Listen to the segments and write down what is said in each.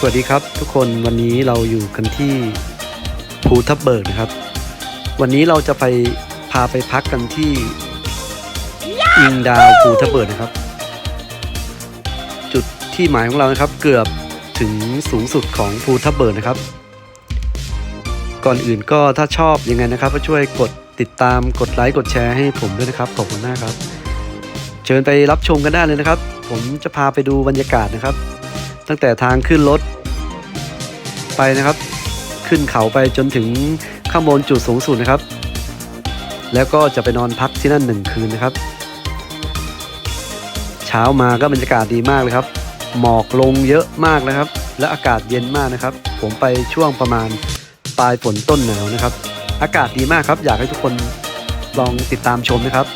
สวัสดีครับทุกคนวันนี้เราอยู่กันที่ภูทับเบิกนะครับ วันนี้เราจะไปพาไปพักกันที่อิงดาวภูทับเบิกนะครับ จุดที่หมายของเรานะครับ เกือบถึงสูงสุดของภูทับเบิกนะครับ ก่อนอื่นก็ถ้าชอบยังไงนะครับ ก็ช่วยกดติดตามกดไลค์กดแชร์ให้ผมด้วยนะครับขอบคุณมากครับ เชิญไปรับชมกันได้เลยนะครับ ผมจะพาไปดูบรรยากาศนะครับ ตั้งแต่ทางขึ้นรถไปนะครับ ขึ้นเขาไปจนถึงข้างบนจุดสูงสุดนะครับ แล้วก็จะไปนอนพักที่นั่นหนึ่งคืนนะครับ เช้ามาก็บรรยากาศดีมากเลยครับ หมอกลงเยอะมากนะครับ และอากาศเย็นมากนะครับ ผมไปช่วงประมาณปลายฝนต้นหนาวนะครับ อากาศดีมากครับ อยากให้ทุกคนลองติดตามชมนะครับ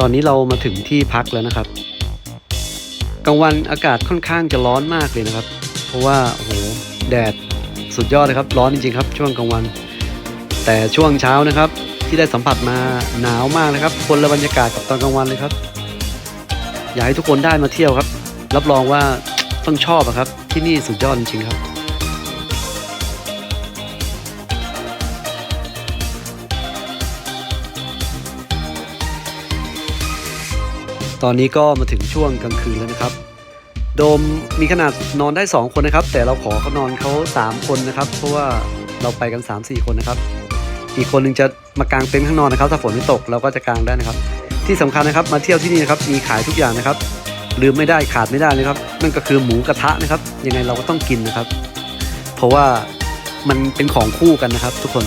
ตอนนี้เรามาถึงที่พักแล้วนะครับ กลางวันอากาศค่อนข้างจะร้อนมากเลยนะครับ เพราะว่าโอ้โหแดดสุดยอดเลยครับ ร้อนจริงๆครับ ช่วงกลางวัน แต่ช่วงเช้านะครับ ที่ได้สัมผัสมาหนาวมากนะครับ คนละบรรยากาศกับตอนกลางวันเลยครับ อยากให้ทุกคนได้มาเที่ยวครับ รับรองว่าต้องชอบครับ ที่นี่สุดยอดจริงครับ ตอนนี้ก็มาถึงช่วงกลางคืนแล้วนะครับ โดมมีขนาดนอนได้ 2 คนนะครับ แต่เราขอเขานอนเขา3 คนนะครับ เพราะว่าเราไปกัน 3-4 คนนะครับ อีกคนหนึงจะมากางเต็นท์ข้างนอกนะครับ ถ้าฝนไม่ตกเราก็จะกางได้นะครับ ที่สำคัญนะครับมาเที่ยวที่นี่นะครับมีขายทุกอย่างนะครับ ลืมไม่ได้ขาดไม่ได้เลยครับ นั่นก็คือหมูกระทะนะครับ ยังไงเราก็ต้องกินนะครับ เพราะว่ามันเป็นของคู่กันนะครับ ทุกคน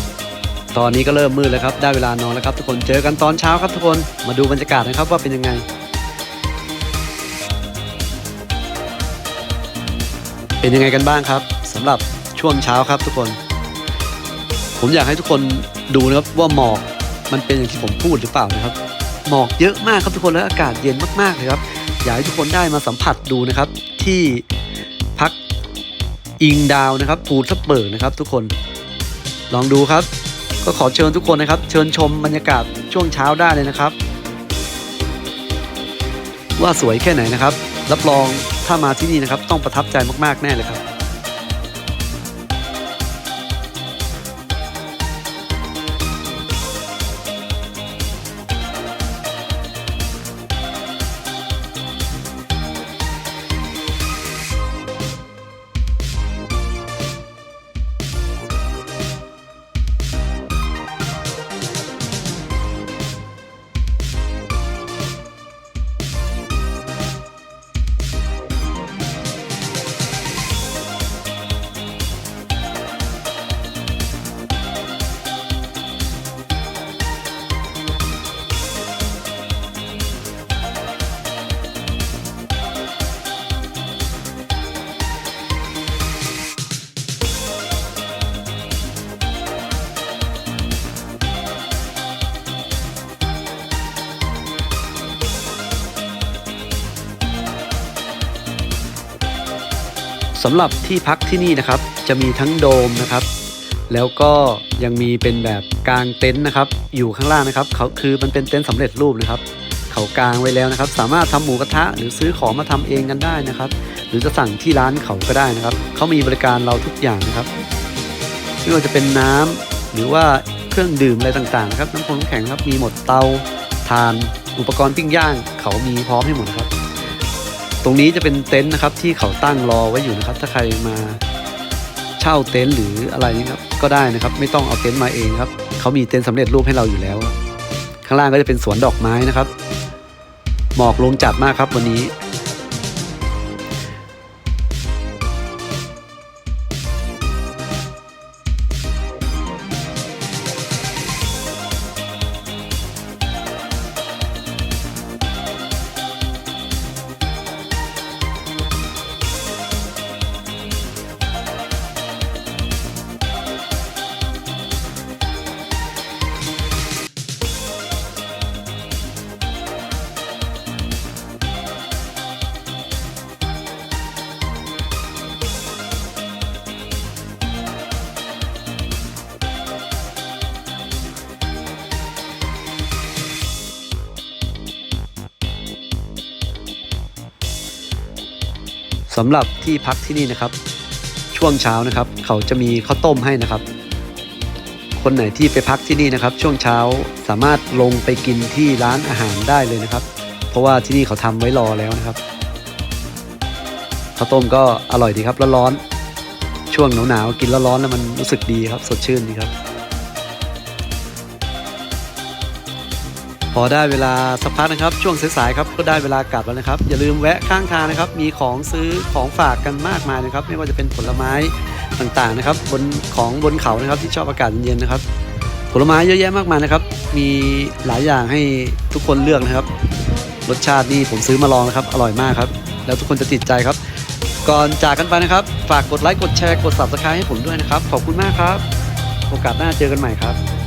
ตอนนี้ก็เริ่มมืดแล้วครับ ได้เวลานอนแล้วครับ ทุกคน เจอกันตอนเช้าครับทุกคน มาดูบรรยากาศนะครับว่าเป็นยังไง เป็นยังไงกันบ้างครับสำหรับช่วงเช้าครับทุกคน ผมอยากให้ทุกคนดูนะครับว่าหมอกมันเป็นอย่างที่ผมพูดหรือเปล่านะครับ หมอกเยอะมากครับทุกคนและอากาศเย็นมากๆเลยครับอยากให้ทุกคนได้มาสัมผัสดูนะครับ ที่พักอิงดาวนะครับภูทับเบิกนะครับ ทุกคนลองดูครับ ก็ขอเชิญทุกคนนะครับ เชิญชมบรรยากาศช่วงเช้าได้เลยนะครับ ว่าสวยแค่ไหนนะครับ รับรอง ถ้ามาที่นี่นะครับต้องประทับใจมากๆแน่เลยครับ สำหรับที่พักที่นี่นะครับ จะมีทั้งโดมนะครับ แล้วก็ยังมีเป็นแบบกางเต็นท์นะครับ อยู่ข้างล่างนะครับเขาคือมันเป็นเต็นท์สำเร็จรูปนะครับเขากางไว้แล้วนะครับ สามารถทำหมูกระทะหรือซื้อของมาทำเองกันได้นะครับ หรือจะสั่งที่ร้านเขาก็ได้นะครับเขามีบริการเราทุกอย่างนะครับไม่ว่าจะเป็นน้ำหรือว่าเครื่องดื่มอะไรต่างๆนะครับน้ำพงน้ำแข็งครับมีหมดเตาถ่าน อุปกรณ์ปิ้งย่าง เขามีพร้อมให้หมดนะครับ ตรงนี้จะเป็นเต็นท์นะครับ ที่เขาตั้งรอไว้อยู่นะครับ ถ้าใครมาเช่าเต็นท์หรืออะไรนี้ครับก็ได้นะครับ ไม่ต้องเอาเต็นท์มาเองครับเขามีเต็นท์สำเร็จรูปให้เราอยู่แล้ว ข้างล่างก็จะเป็นสวนดอกไม้นะครับ หมอกลงจัดมากครับวันนี้ สำหรับที่พักที่นี่นะครับ ช่วงเช้านะครับ เขาจะมีข้าวต้มให้นะครับ คนไหนที่ไปพักที่นี่นะครับ ช่วงเช้าสามารถลงไปกินที่ร้านอาหารได้เลยนะครับ เพราะว่าที่นี่เขาทำไว้รอแล้วนะครับข้าวต้มก็อร่อยดีครับร้อนๆช่วงหนาวๆกินแล้วร้อนแล้วมันรู้สึกดีครับ สดชื่นดีครับ พอได้เวลาสักพักนะครับ ช่วงสายๆครับก็ได้เวลากลับแล้วนะครับ อย่าลืมแวะข้างทางนะครับ มีของซื้อของฝากกันมากมายนะครับ ไม่ว่าจะเป็นผลไม้ต่างๆนะครับบนของบนเขานะครับที่ชอบอากาศเย็นๆนะครับ ผลไม้เยอะแยะมากมายนะครับ มีหลายอย่างให้ทุกคนเลือกนะครับ รสชาตินี่ผมซื้อมาลองนะครับ อร่อยมากครับ แล้วทุกคนจะติดใจครับ ก่อนจากกันไปนะครับ ฝากกดไลค์กดแชร์กด subscribe ให้ผมด้วยนะครับ ขอบคุณมากครับ โอกาสหน้าเจอกันใหม่ครับ